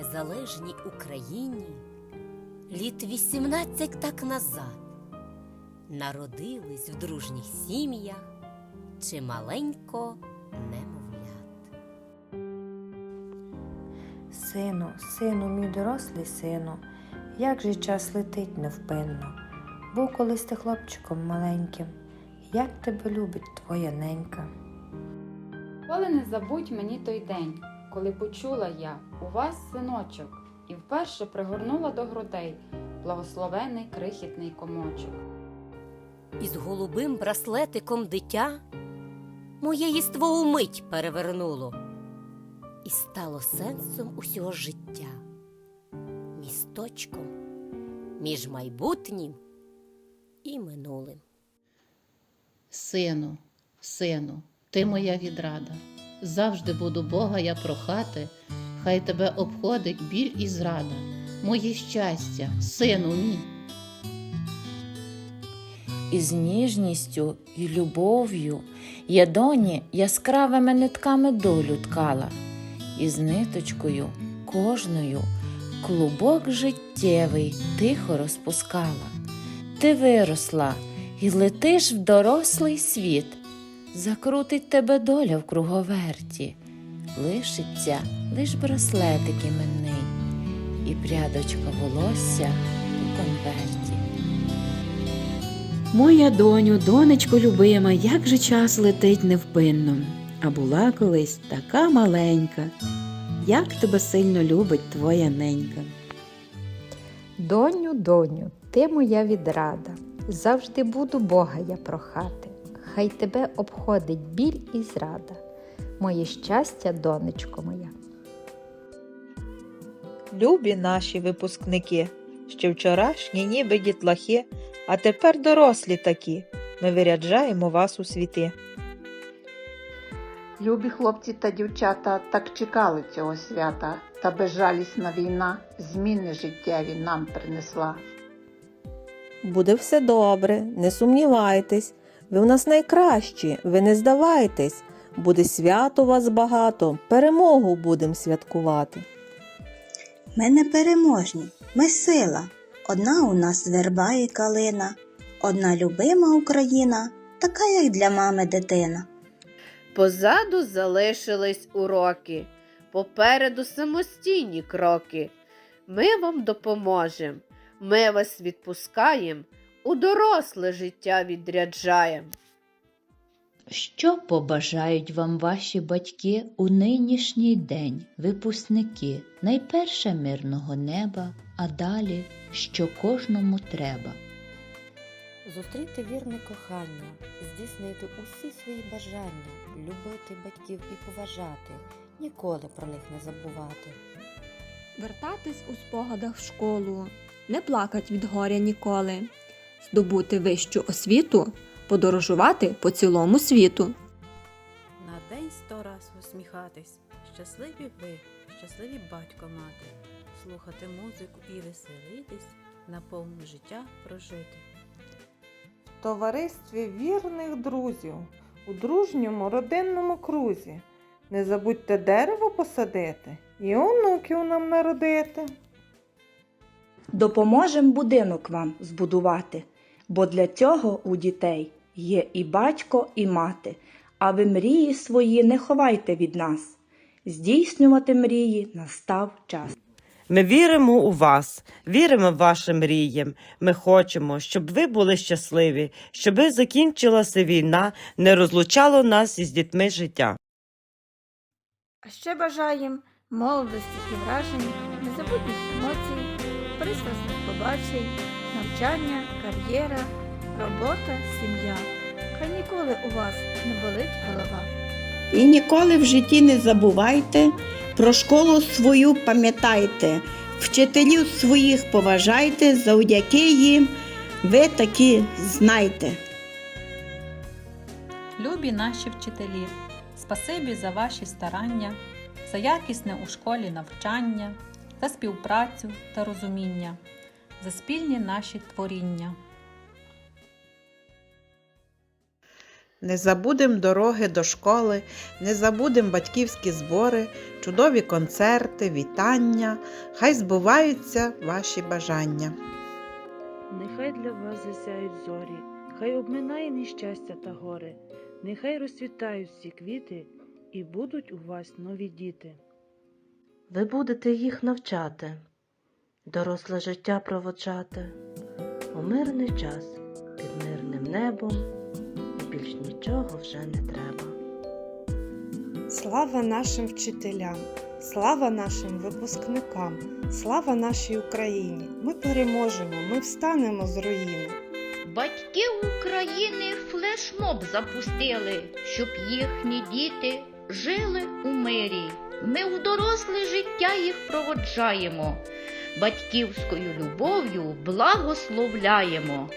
незалежній Україні літ 18 так назад народились в дружніх сім'ях чималенько немовлят. Сину, сину, мій дорослий сину, як же час летить невпинно. Був колись ти хлопчиком маленьким, як тебе любить твоя ненька. Коли не забудь мені той день, коли почула я у вас синочок, і вперше пригорнула до грудей благословений крихітний комочок. Із голубим браслетиком дитя моє єство умить перевернуло і стало сенсом усього життя, місточком між майбутнім і минулим. Сину, сину, ти моя відрада. Завжди буду Бога я прохати, хай тебе обходить біль і зрада. Моє щастя, сину мій. Із ніжністю і любов'ю я доні яскравими нитками долю ткала, і з ниточкою кожною клубок життєвий тихо розпускала. Ти виросла і летиш в дорослий світ, закрутить тебе доля в круговерті, лишиться лиш браслетик іменний і прядочка волосся у конверті. Моя доню, донечко любима, як же час летить невпинно, а була колись така маленька, як тебе сильно любить твоя ненька. Доню, доню, ти моя відрада, завжди буду Бога я прохати. Хай тебе обходить біль і зрада, моє щастя, донечко моя. Любі наші випускники, ще вчорашні ніби дітлахи, а тепер дорослі такі. Ми виряджаємо вас у світи. Любі хлопці та дівчата так чекали цього свята, та безжалісна війна зміни життєві нам принесла. Буде все добре, не сумнівайтесь. Ви в нас найкращі, ви не здавайтесь. Буде свято вас багато, перемогу будем святкувати. Ми не переможні, ми сила. Одна у нас верба і калина, одна любима Україна, така, як для мами дитина. Позаду залишились уроки, попереду самостійні кроки. Ми вам допоможемо, ми вас відпускаємо, у доросле життя відряджаємо. Що побажають вам ваші батьки у нинішній день, випускники, найперше мирного неба, а далі, що кожному треба. Зустріти вірне кохання, здійснити усі свої бажання, любити батьків і поважати, ніколи про них не забувати. Вертатись у спогадах в школу, не плакать від горя ніколи, здобути вищу освіту, подорожувати по цілому світу. На день сто раз усміхатись, щасливі ви, щасливі батько мати, слухати музику і веселитись, на повне життя прожити. В товаристві вірних друзів, у дружньому родинному крузі. Не забудьте дерево посадити і онуків нам народити. Допоможем будинок вам збудувати, бо для цього у дітей є і батько, і мати. А ви мрії свої не ховайте від нас. Здійснювати мрії настав час. Ми віримо у вас, віримо вашим мріям. Ми хочемо, щоб ви були щасливі, щоб закінчилася війна, не розлучало нас із дітьми життя. А ще бажаєм молодості і вражень, незабутніх емоцій, пристрасних побачень, навчання, кар'єра, робота, сім'я. Хай ніколи у вас не болить голова. І ніколи в житті не забувайте, про школу свою пам'ятайте, вчителів своїх поважайте, завдяки їм ви такі знайте. Любі наші вчителі, спасибі за ваші старання, за якісне у школі навчання, за співпрацю та розуміння, за спільні наші творіння. Не забудем дороги до школи, не забудем батьківські збори, чудові концерти, вітання. Хай збуваються ваші бажання. Нехай для вас засяють зорі, хай обминає нещастя та горе, нехай розцвітають всі квіти, і будуть у вас нові діти. Ви будете їх навчати, доросле життя проводжати у мирний час під мирним небом, і більш нічого вже не треба. Слава нашим вчителям, слава нашим випускникам, слава нашій Україні! Ми переможемо, ми встанемо з руїни. Батьки України флешмоб запустили, щоб їхні діти жили у мирі. Ми в доросле життя їх проводжаємо, батьківською любов'ю благословляємо.